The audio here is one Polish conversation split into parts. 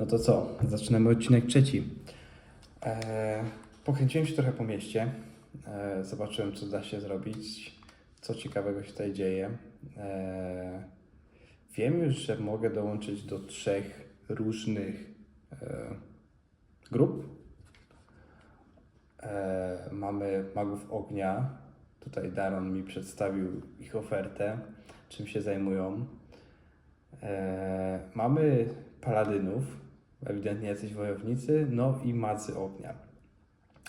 No to co? Zaczynamy odcinek trzeci. Eee, pokręciłem się trochę po mieście. Eee, zobaczyłem, co da się zrobić, co ciekawego się tutaj dzieje. Eee, wiem już, że mogę dołączyć do trzech różnych eee, grup. Mamy Magów Ognia. Tutaj Daron mi przedstawił ich ofertę, czym się zajmują. Mamy paladynów, ewidentnie jacyś wojownicy, no i macy ognia.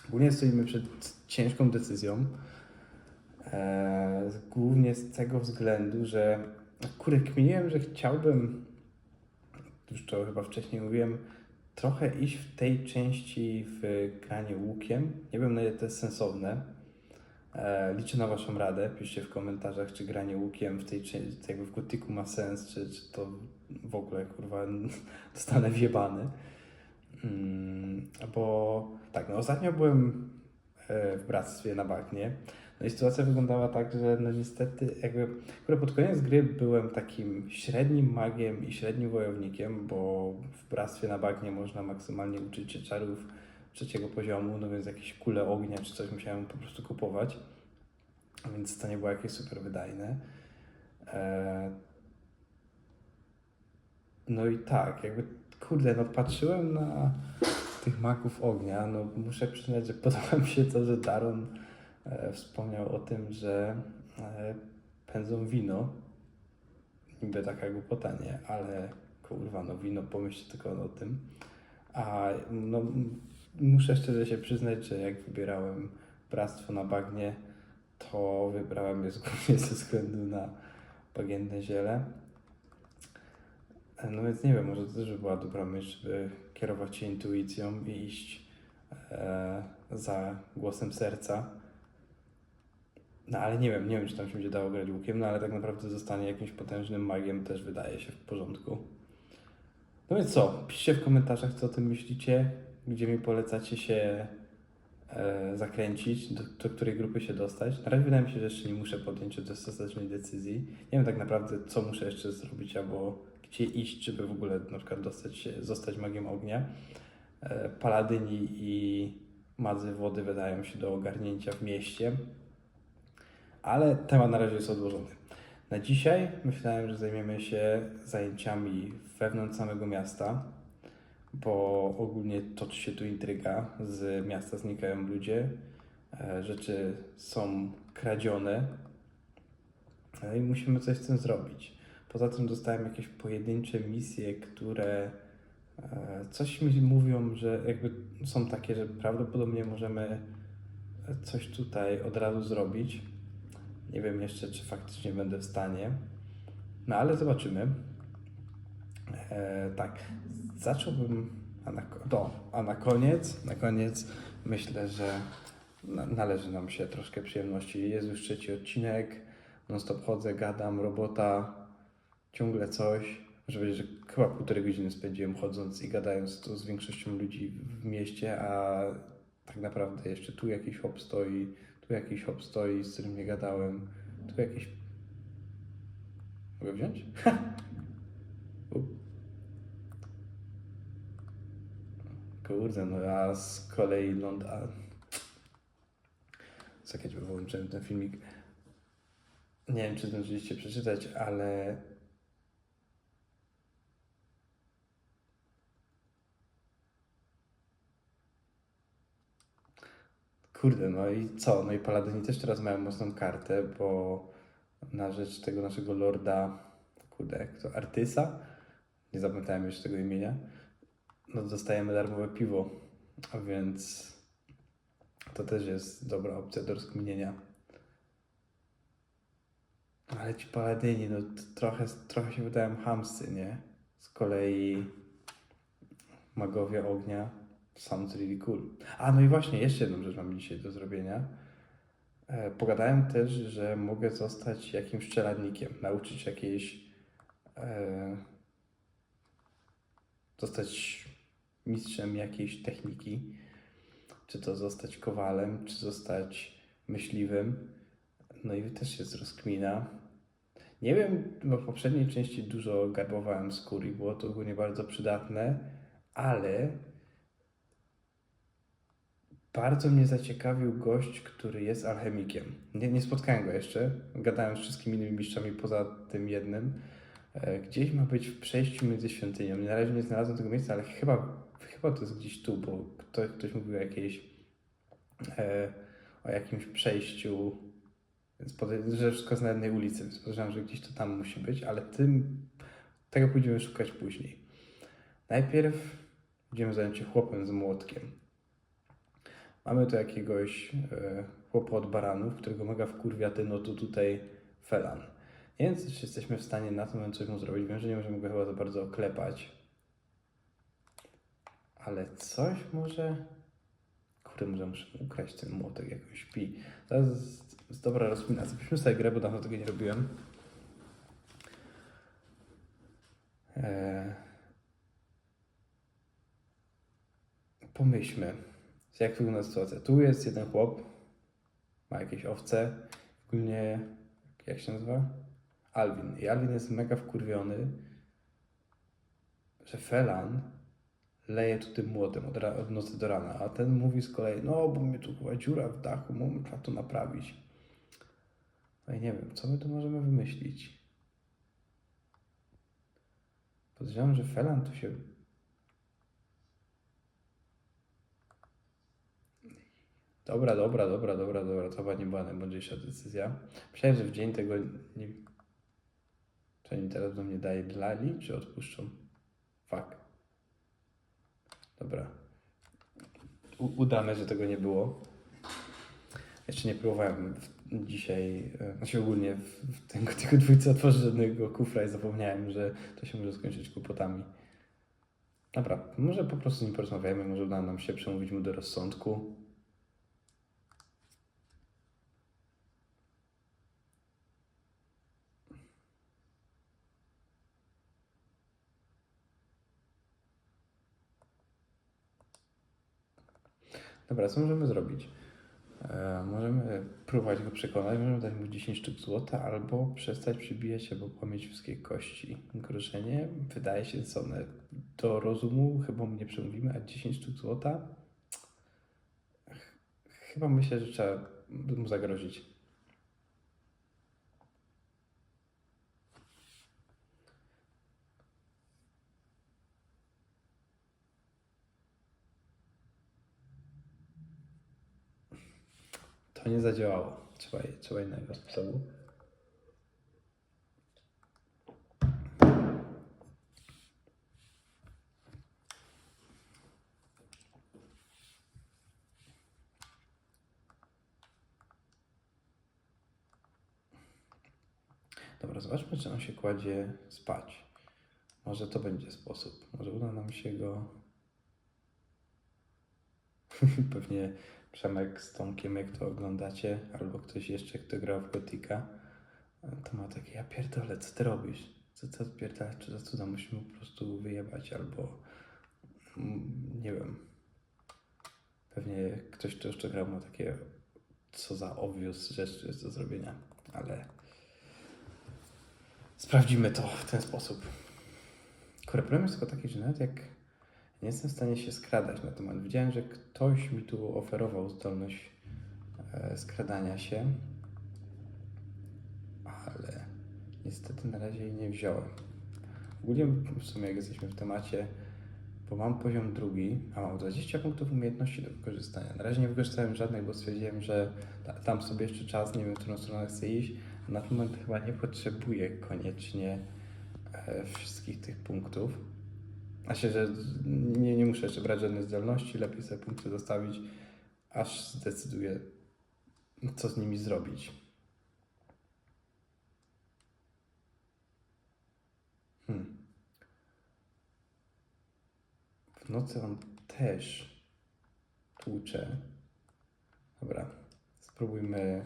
Ogólnie stoimy przed ciężką decyzją, eee, głównie z tego względu, że kurde, kminiłem, że chciałbym, już to chyba wcześniej mówiłem, trochę iść w tej części w granie łukiem. Nie wiem na ile to jest sensowne. E, liczę na Waszą radę. Piszcie w komentarzach, czy granie łukiem w tej części, jakby w gotyku ma sens, czy, czy to w ogóle kurwa dostanę wjebany. Mm, bo tak, no ostatnio byłem e, w bractwie na bagnie. No i sytuacja wyglądała tak, że no niestety jakby akurat pod koniec gry byłem takim średnim magiem i średnim wojownikiem, bo w bractwie na bagnie można maksymalnie uczyć się czarów trzeciego poziomu, no więc jakieś kule ognia czy coś musiałem po prostu kupować, więc to nie było jakieś super wydajne. E, No i tak, jakby kurde, no patrzyłem na tych maków ognia, no muszę przyznać, że podoba mi się to, że Daron e, wspomniał o tym, że e, pędzą wino. Niby taka głupota, nie? Ale kurwa, no wino, pomyślcie tylko o tym. A no, muszę szczerze się przyznać, że jak wybierałem bractwo na bagnie, to wybrałem je głównie ze względu na bagienne ziele. E, No więc nie wiem, może to też by była dobra myśl, żeby kierować się intuicją i iść e, za głosem serca. No ale nie wiem, nie wiem, czy tam się będzie dało grać łukiem, no ale tak naprawdę zostanie jakimś potężnym magiem też wydaje się w porządku. No więc co, piszcie w komentarzach, co o tym myślicie, gdzie mi polecacie się e, zakręcić, do, do której grupy się dostać. Na razie wydaje mi się, że jeszcze nie muszę podjąć ostatecznej decyzji. Nie wiem tak naprawdę, co muszę jeszcze zrobić, albo gdzie iść, żeby w ogóle na przykład dostać się, zostać magiem ognia. E, Paladyni i madzy wody wydają się do ogarnięcia w mieście, ale temat na razie jest odłożony. Na dzisiaj myślałem, że zajmiemy się zajęciami wewnątrz samego miasta, bo ogólnie toczy się tu intryga. Z miasta znikają ludzie, e, rzeczy są kradzione e, i musimy coś z tym zrobić. Poza tym dostałem jakieś pojedyncze misje, które e, coś mi mówią, że jakby są takie, że prawdopodobnie możemy coś tutaj od razu zrobić. Nie wiem jeszcze, czy faktycznie będę w stanie. No ale zobaczymy. E, tak, zacząłbym. A na, do, a na koniec, na koniec myślę, że na, należy nam się troszkę przyjemności. Jest już trzeci odcinek. Non stop chodzę, gadam, robota, ciągle coś. Może powiedzieć, że chyba półtorej godziny spędziłem chodząc i gadając tu z większością ludzi w mieście, a tak naprawdę jeszcze tu jakiś hop stoi, tu jakiś hop stoi, z którym nie gadałem, tu jakiś... Mogę wziąć? Kurde, no a z kolei Lond... A... Czekajcie, wyłączyłem ten filmik. Nie wiem, czy zdążyliście przeczytać, ale Kurde, no i co? No i Paladyni też teraz mają mocną kartę, bo na rzecz tego naszego lorda, kurde, jak to, Artysa? Nie zapamiętałem jeszcze tego imienia. No dostajemy darmowe piwo, więc to też jest dobra opcja do rozkminienia. Ale ci Paladyni, no trochę, trochę się wydają hamscy, nie? Z kolei magowie ognia sounds really cool. A no i właśnie, jeszcze jedną rzecz mam dzisiaj do zrobienia. E, Pogadałem też, że mogę zostać jakimś czeladnikiem, nauczyć jakiejś. E, zostać mistrzem jakiejś techniki. Czy to zostać kowalem, czy zostać myśliwym. No i też jest rozkmina. Nie wiem, bo w poprzedniej części dużo garbowałem skór i było to ogólnie bardzo przydatne, ale bardzo mnie zaciekawił gość, który jest alchemikiem. Nie, nie spotkałem go jeszcze. Gadałem z wszystkimi innymi mistrzami poza tym jednym. E, Gdzieś ma być w przejściu między świątynią. Na razie nie znalazłem tego miejsca, ale chyba, chyba to jest gdzieś tu, bo ktoś, ktoś mówił o jakiejś e, o jakimś przejściu, więc podejrzewam, że wszystko jest na jednej ulicy, więc podejrzewam, że gdzieś to tam musi być, ale tym, tego pójdziemy szukać później. Najpierw będziemy zająć się chłopem z młotkiem. Mamy tu jakiegoś e, chłopa od baranów, którego mega wkurwia ten oto tutaj felan. Nie wiem, czy jesteśmy w stanie na ten moment coś mu zrobić. Wiem, że nie możemy go chyba za bardzo oklepać. Ale coś może... Kurde, może muszę mu ukraść ten młotek, jak on śpi. To jest, jest dobra rozkmina. Zapiszmy sobie grę, bo dawno tego nie robiłem. Eee... Pomyślmy, jak wygląda sytuacja. Tu jest jeden chłop, ma jakieś owce, ogólnie, jak się nazywa? Alvin. I Alvin jest mega wkurwiony, że Felan leje tu tym młotem od, od nocy do rana, a ten mówi z kolei, no bo mnie tu chyba dziura w dachu, mam trzeba to naprawić. No i nie wiem, co my tu możemy wymyślić. Podejrzewam, że Felan tu się Dobra, dobra, dobra, dobra, dobra. To chyba nie była najmądrzejsza decyzja. Myślałem, że w dzień tego nie... Czy oni teraz do mnie daje dlali, czy odpuszczą? Fuck. Dobra. U udamy, że tego nie było. Jeszcze nie próbowałem dzisiaj, e, znaczy ogólnie w, w tego, tego dwójce otworzyć żadnego kufra i zapomniałem, że to się może skończyć kłopotami. Dobra, może po prostu nie porozmawiajmy, może uda nam się przemówić mu do rozsądku. Dobra, co możemy zrobić? E, możemy próbować go przekonać, możemy dać mu 10 sztuk złota, albo przestać przybijać, albo płamić wszystkie kości. Grożenie wydaje się sensowne. Do rozumu chyba mu nie przemówimy, a 10 sztuk złota? Ch- Chyba myślę, że trzeba mu zagrozić. To nie zadziałało. Trzeba, trzeba innego sposobu. Dobra, zobaczmy, czy on się kładzie spać. Może to będzie sposób. Może uda nam się go. Pewnie Przemek z Tomkiem, jak to oglądacie, albo ktoś jeszcze, kto grał w Gotika, to ma takie, ja pierdolę, co ty robisz? Co ty odpierdalasz? Czy za cuda musimy po prostu wyjebać, albo mm, nie wiem. Pewnie ktoś, kto jeszcze grał, ma takie, co za obvious rzecz jest do zrobienia, ale sprawdzimy to w ten sposób. Kurde, problem jest tylko taki, że nawet jak nie jestem w stanie się skradać na temat. Widziałem, że ktoś mi tu oferował zdolność e, skradania się, ale niestety na razie jej nie wziąłem. Ogólnie w sumie jak jesteśmy w temacie, bo mam poziom drugi, a mam 20 punktów umiejętności do wykorzystania. Na razie nie wykorzystałem żadnej, bo stwierdziłem, że ta, tam sobie jeszcze czas, nie wiem, w którą stronę chcę iść. Na ten moment chyba nie potrzebuję koniecznie e, wszystkich tych punktów. A się, że nie, nie muszę jeszcze brać żadnej zdolności, lepiej sobie punkty zostawić, aż zdecyduję, co z nimi zrobić. Hmm. W nocy on też tłucze. Dobra, spróbujmy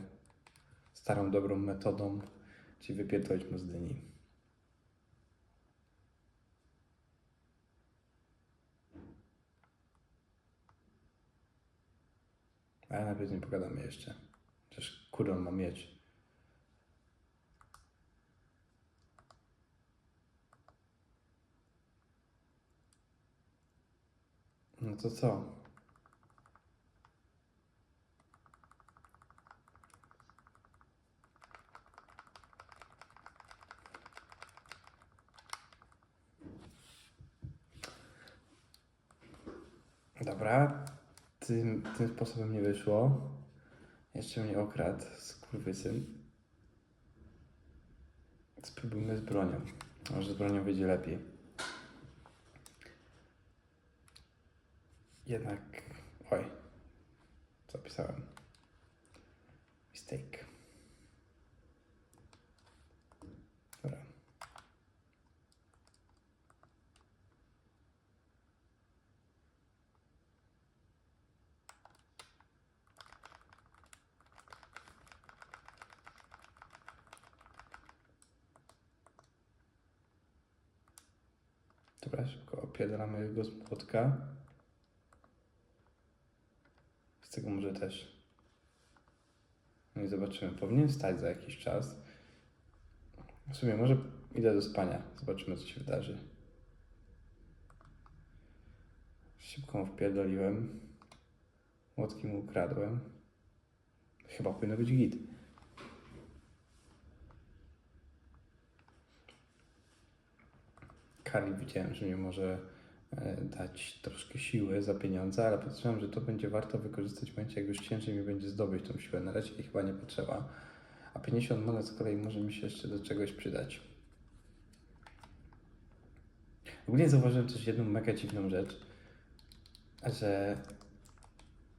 starą, dobrą metodą, czyli wypierdolić mu z dyni. Ale najpierw z nim pogadamy jeszcze. Przecież kurde, on ma mieć. No to co? Dobra, tym, tym sposobem nie wyszło. Jeszcze mnie okradł, skurwysyn. Spróbujmy z bronią. Może z bronią wyjdzie lepiej. Jednak. Oj. Zapisałem. Mistake. Dobra. Dobra, szybko opierdalamy go z. Z tego może też. No i zobaczymy. Powinien wstać za jakiś czas. W sumie może idę do spania. Zobaczymy, co się wydarzy. Szybko wpierdoliłem. Młotki mu ukradłem. Chyba powinno być git. Kali widziałem, że mi może dać troszkę siły za pieniądze, ale podejrzewam, że to będzie warto wykorzystać w momencie, jak już ciężej mi będzie zdobyć tą siłę. Na razie chyba nie potrzeba. A 50 monet z kolei może mi się jeszcze do czegoś przydać. Ogólnie zauważyłem też jedną mega dziwną rzecz, że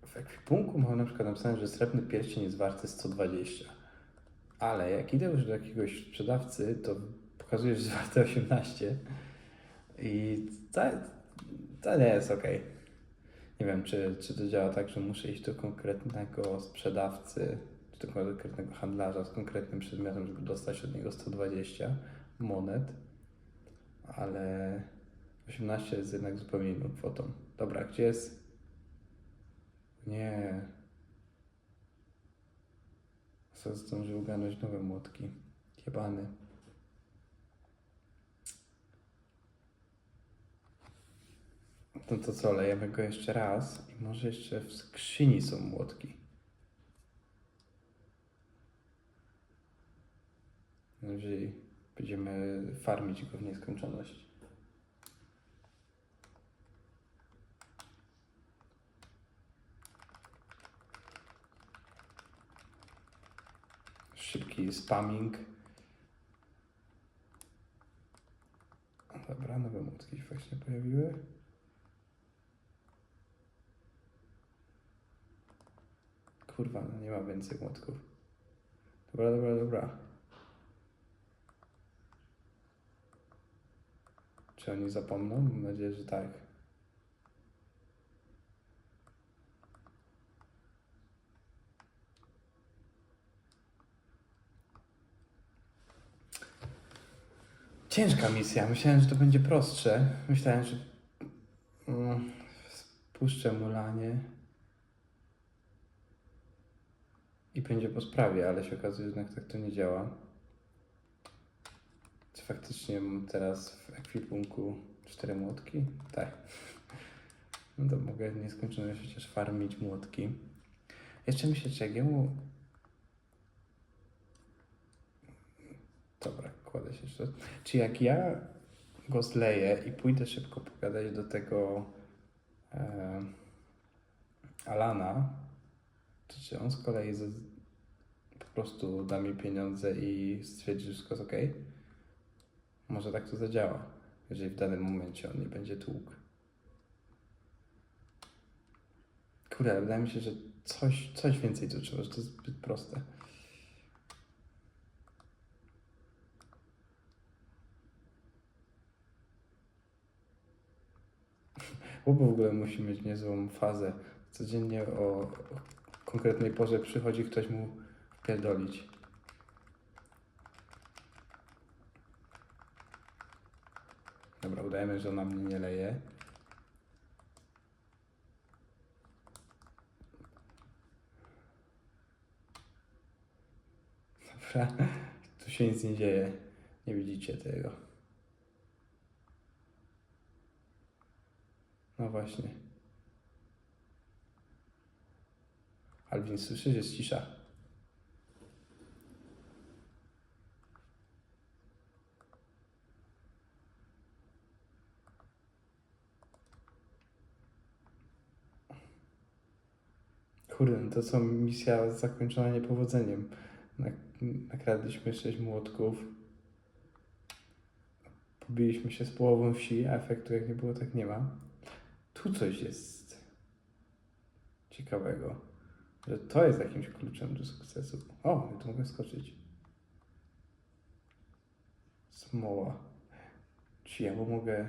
w ekwipunku mam na przykład napisane, że srebrny pierścień jest warty 120. Ale jak idę już do jakiegoś sprzedawcy, to pokazuje, że jest warte 18. I to, to nie jest ok. Nie wiem, czy, czy to działa tak, że muszę iść do konkretnego sprzedawcy, czy do konkretnego handlarza z konkretnym przedmiotem, żeby dostać od niego 120 monet, ale 18 jest jednak zupełnie inną kwotą. Dobra, gdzie jest? Nie. Zdążył ugarnąć nowe młotki. Jebany. No to co, lejemy go jeszcze raz i może jeszcze w skrzyni są młotki. Jeżeli będziemy farmić go w nieskończoność. Szybki spamming. Dobra, nowe młotki się właśnie pojawiły. Kurwa, no nie ma więcej młotków. Dobra, dobra, dobra. Czy oni zapomną? Mam nadzieję, że tak. Ciężka misja. Myślałem, że to będzie prostsze. Myślałem, że mm, spuszczę mulanie i będzie po sprawie, ale się okazuje, że jednak tak to nie działa. Czy faktycznie mam teraz w ekwipunku cztery młotki? Tak. No to mogę w nieskończoność przecież farmić młotki. Jeszcze myślę, czy jak jemu... Dobra, kładę się jeszcze. Czy jak ja go zleję i pójdę szybko pogadać do tego e, Alana, czy on z kolei z, po prostu da mi pieniądze i stwierdzi, że wszystko jest ok? Może tak to zadziała, jeżeli w danym momencie on nie będzie tłukł. Kurde, wydaje mi się, że coś, coś więcej tu trzeba, że to jest zbyt proste. Chłop w ogóle musi mieć niezłą fazę. Codziennie o konkretnej porze przychodzi ktoś mu wpierdolić. Dobra, udajemy, że ona mnie nie leje. Dobra, tu się nic nie dzieje. Nie widzicie tego. No właśnie. Alvin, słyszysz? Jest cisza. Kurde, no to co misja zakończona niepowodzeniem. Nak- nakradliśmy sześć młotków. Pobiliśmy się z połową wsi, a efektu jak nie było, tak nie ma. Tu coś jest ciekawego. Że to jest jakimś kluczem do sukcesu. O, ja tu mogę skoczyć. Smoła. Czy ja mu mogę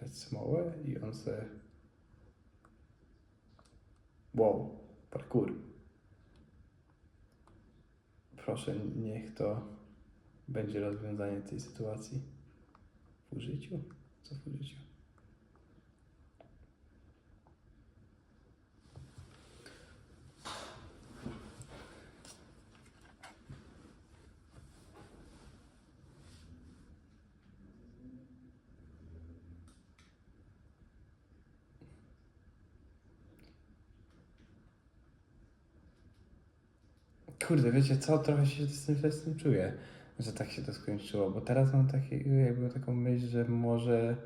dać smołę i on se... Wow, parkour. Proszę, niech to będzie rozwiązanie tej sytuacji. W użyciu? Co w użyciu? Kurde, wiecie co? Trochę się z tym, z tym czuję, że tak się to skończyło, bo teraz mam taki, jakby taką myśl, że może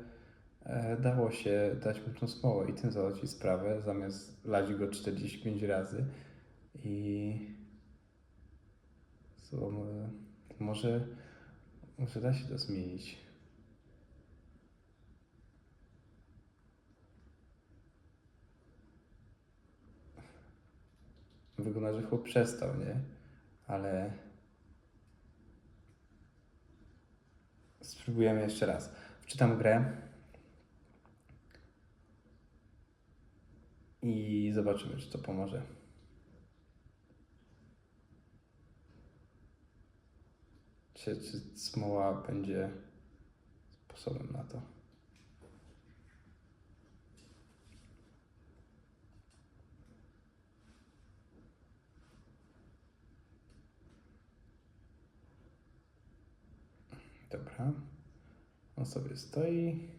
e, dało się dać mu tą smołę i tym załatwić sprawę, zamiast lać go 45 razy i e, może, może da się to zmienić. Wygląda, że chłop przestał, nie? Ale spróbujemy jeszcze raz. Wczytam grę i zobaczymy, czy to pomoże. Czy, czy smoła będzie sposobem na to? Dobra. On sobie stoi.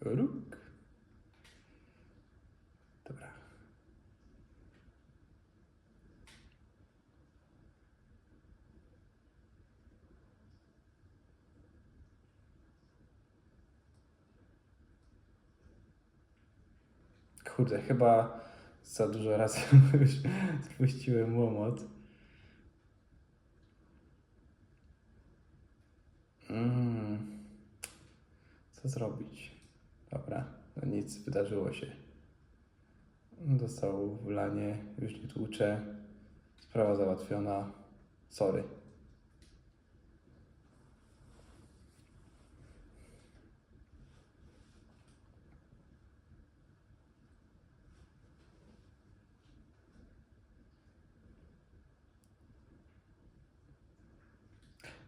Róg. Kurde, chyba za dużo razy już spuściłem łomot. Mm. Co zrobić? Dobra, no nic, wydarzyło się. Dostał w lanie, już nie tłucze. Sprawa załatwiona. Sorry.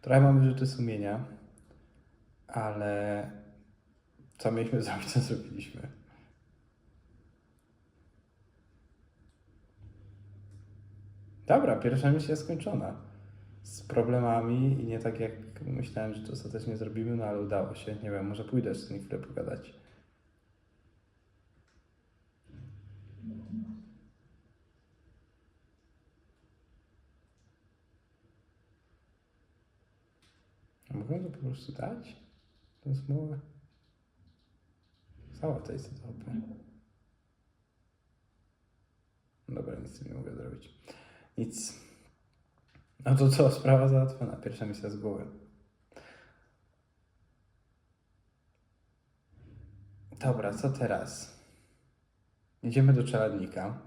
Trochę mamy wyrzuty sumienia, ale co mieliśmy zrobić, to zrobiliśmy. Dobra, pierwsza misja skończona. Z problemami i nie tak jak myślałem, że to ostatecznie zrobimy, no ale udało się. Nie wiem, może pójdę z nim chwilę pogadać. A mogę to po prostu dać? Tę smowę? Cała to jest dobre. Dobra, nic nie mogę zrobić. Nic. No to co, sprawa załatwiona. Pierwsza misja z głowy. Dobra, co teraz? Idziemy do czeladnika.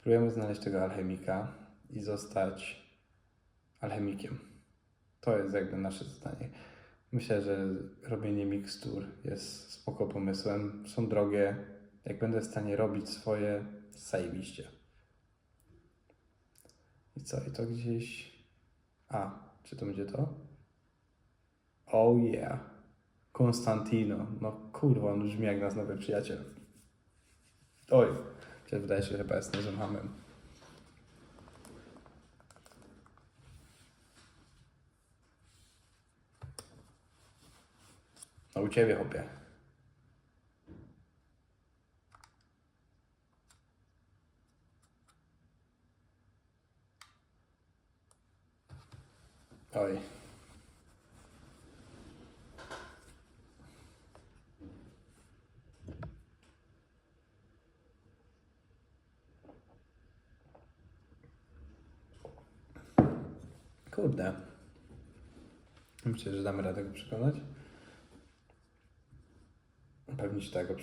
Próbujemy znaleźć tego alchemika i zostać alchemikiem. To jest jakby nasze zadanie. Myślę, że robienie mikstur jest spoko pomysłem. Są drogie. Jak będę w stanie robić swoje, zajebiście. I co? I to gdzieś... A, czy to będzie to? Oh yeah. Konstantino. No kurwa, on brzmi jak nasz nowy przyjaciel. Oj, przecież wydaje się, że chyba jest niezłym hamem. U ciebie, chłopie. Oj. Kurde. Myślę, że damy radę go przekonać. Pewnie się da go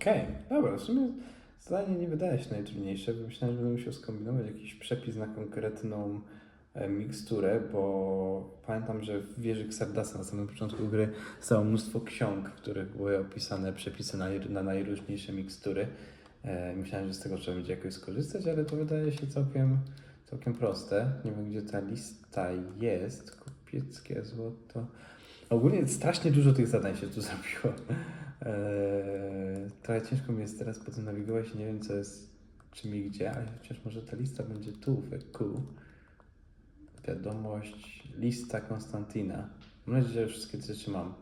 Okej, dobra, w sumie zadanie nie wydaje się najtrudniejsze, myślałem, że będę musiał skombinować jakiś przepis na konkretną e, miksturę, bo pamiętam, że w wieży Xardasa na samym początku gry stało mnóstwo ksiąg, w których były opisane przepisy na, na najróżniejsze mikstury. E, myślałem, że z tego trzeba będzie jakoś skorzystać, ale to wydaje się całkiem, całkiem proste. Nie wiem, gdzie ta lista jest. Kupieckie złoto. Ogólnie strasznie dużo tych zadań się tu zrobiło. Eee, trochę ciężko mi jest teraz po tym nawigować, nie wiem co jest czym i gdzie, ale chociaż może ta lista będzie tu w EQ. Wiadomość, lista Konstantina. Mam nadzieję, że wszystkie rzeczy mam.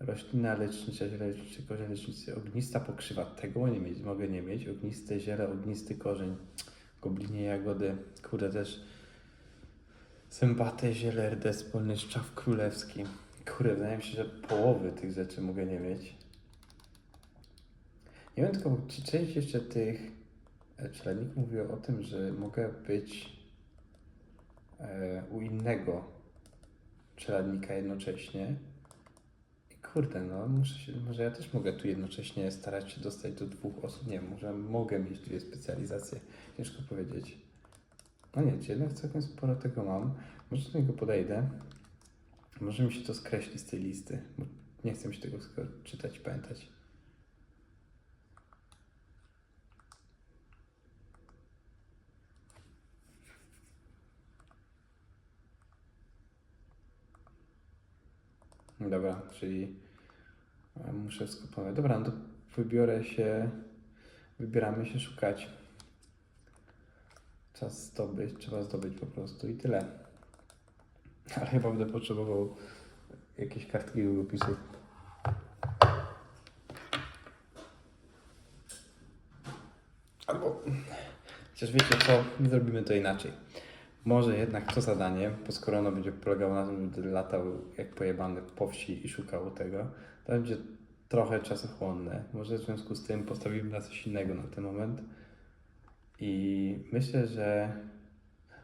Roślina lecznicza, ziele lecznicze, korzeń leczniczy, ognista pokrzywa. Tego nie mieć, mogę nie mieć. Ogniste ziele, ognisty korzeń, goblinie jagody. Kurde też. Zębate ziele, rdes, polny szczaw królewski. Kurde, wydaje mi się, że połowy tych rzeczy mogę nie mieć. Nie wiem tylko, czy część jeszcze tych e, czytelników mówiła o tym, że mogę być e, u innego czeladnika jednocześnie. I kurde, no muszę się, może ja też mogę tu jednocześnie starać się dostać do dwóch osób. Nie wiem, może mogę mieć dwie specjalizacje. Ciężko powiedzieć. No nie, jednak całkiem sporo tego mam. Może do niego podejdę. Może mi się to skreśli z tej listy, bo nie chcę mi się tego czytać pamiętać. Dobra, czyli e, muszę skupować. Dobra, no to wybiorę się, wybieramy się szukać. Czas zdobyć, trzeba zdobyć po prostu i tyle. Ale chyba będę potrzebował jakieś kartki długopisów. Albo, chociaż wiecie co, my zrobimy to inaczej. Może jednak to zadanie, bo skoro ono będzie polegało na tym, że latał jak pojebany po wsi i szukał tego, to będzie trochę czasochłonne. Może w związku z tym postawimy na coś innego na ten moment. I myślę, że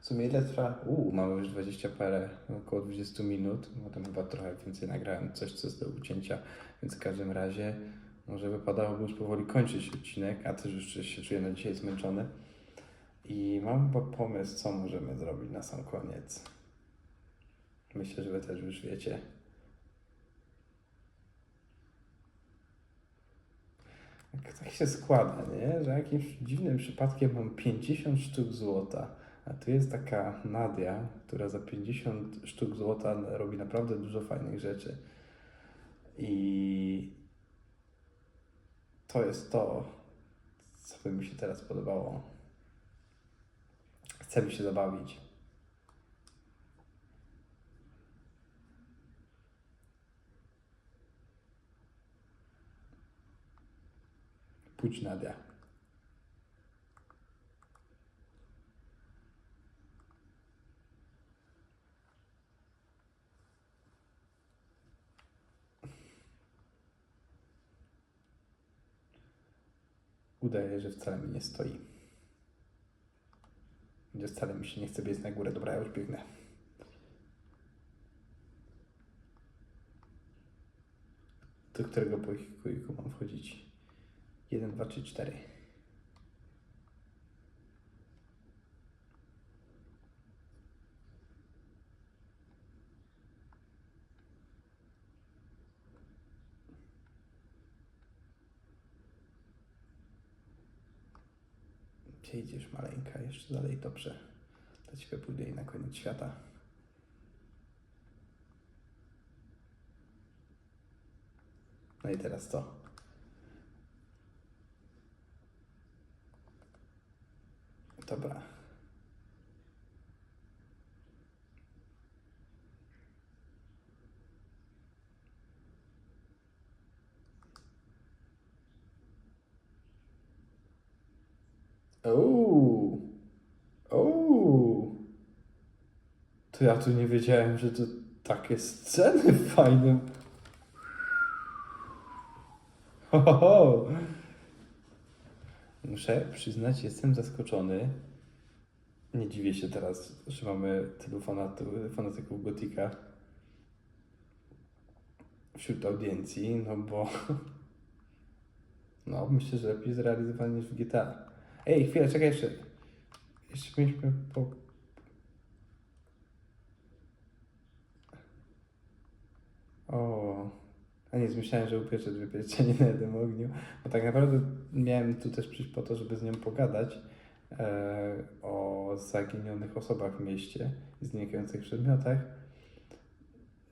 w sumie ile trwa? Uuu, mamy już 20 parę, około 20 minut. Potem chyba trochę więcej nagrałem, coś co jest do ucięcia, więc w każdym razie może wypadałoby już powoli kończyć odcinek, a też już się czuję na dzisiaj zmęczony. I mam chyba pomysł, co możemy zrobić na sam koniec. Myślę, że wy też już wiecie. Jak tak się składa, nie? Że jakimś dziwnym przypadkiem mam 50 sztuk złota. A tu jest taka Nadia, która za 50 sztuk złota robi naprawdę dużo fajnych rzeczy. I to jest to, co by mi się teraz podobało. Chcę mi się zabawić. Pójdź Nadia. Udaje, że wcale mi nie stoi. Że wcale mi się nie chce biec na górę. Dobra, ja już biegnę. Do którego pokoiku mam wchodzić? 1, 2, 3, 4. Jeszcze dalej, dobrze. Do ciebie pójdę i na koniec świata. No i teraz co? Dobra. Uuu. Uuu. To ja tu nie wiedziałem, że to takie sceny fajne. Ho, ho, ho. Muszę przyznać, jestem zaskoczony. Nie dziwię się teraz, że mamy tylu fanatu- fanatyków Gotika wśród audiencji, no bo no myślę, że lepiej zrealizowany niż w GTA. Ej, chwilę, czekaj jeszcze. Jeszcze mieliśmy po... O, a nie, myślałem, że upieszę dwie pieczenie na jednym ogniu, bo tak naprawdę miałem tu też przyjść po to, żeby z nią pogadać e, o zaginionych osobach w mieście znikających przedmiotach.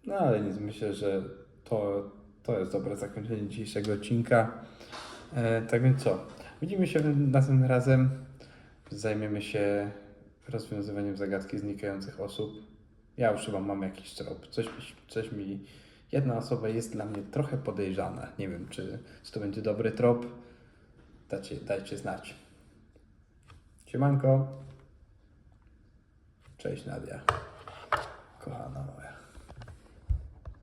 No ale nie, myślę, że to, to jest dobre zakończenie dzisiejszego odcinka. E, tak więc co? Widzimy się następnym razem. Zajmiemy się rozwiązywaniem zagadki znikających osób. Ja już chyba mam jakiś trop. Coś, coś mi. Jedna osoba jest dla mnie trochę podejrzana. Nie wiem, czy, to będzie dobry trop. Dajcie, dajcie znać. Siemanko. Cześć Nadia. Kochana moja.